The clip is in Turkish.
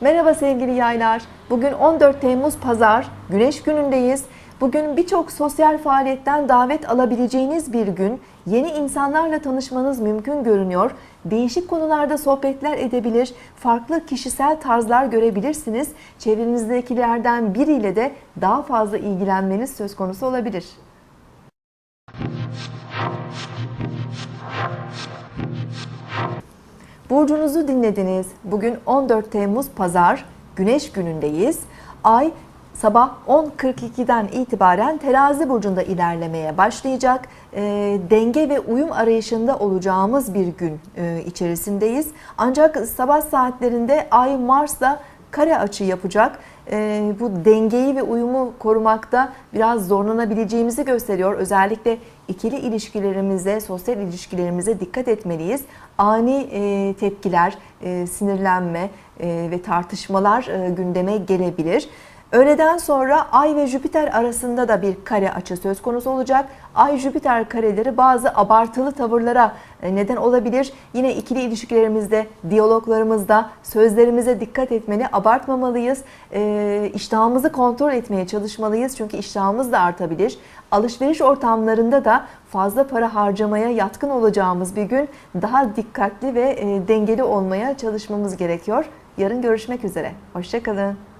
Merhaba sevgili yaylar. Bugün 14 Temmuz Pazar, Güneş günündeyiz. Bugün birçok sosyal faaliyetten davet alabileceğiniz bir gün. Yeni insanlarla tanışmanız mümkün görünüyor. Değişik konularda sohbetler edebilir, farklı kişisel tarzlar görebilirsiniz. Çevrenizdekilerden biriyle de daha fazla ilgilenmeniz söz konusu olabilir. Burcunuzu dinlediniz. Bugün 14 Temmuz Pazar, Güneş günündeyiz. Ay sabah 10.42'den itibaren Terazi burcunda ilerlemeye başlayacak. E, denge ve uyum arayışında olacağımız bir gün e, içerisindeyiz. Ancak sabah saatlerinde Ay Mars'la kare açı yapacak. E, bu dengeyi ve uyumu korumakta biraz zorlanabileceğimizi gösteriyor. Özellikle ikili ilişkilerimize, sosyal ilişkilerimize dikkat etmeliyiz. Ani e, tepkiler, e, sinirlenme e, ve tartışmalar e, gündeme gelebilir. Öğleden sonra Ay ve Jüpiter arasında da bir kare açı söz konusu olacak. Ay-Jüpiter kareleri bazı abartılı tavırlara e, neden olabilir. Yine ikili ilişkilerimizde, diyaloglarımızda sözlerimize dikkat etmeli, abartmamalıyız. E, iştahımızı kontrol etmeye çalışmalıyız çünkü iştahımız da artabilir. Alışveriş ortamlarında da fazla para harcamaya yatkın olacağımız bir gün daha dikkatli ve e, dengeli olmaya çalışmamız gerekiyor. Yarın görüşmek üzere. Hoşçakalın.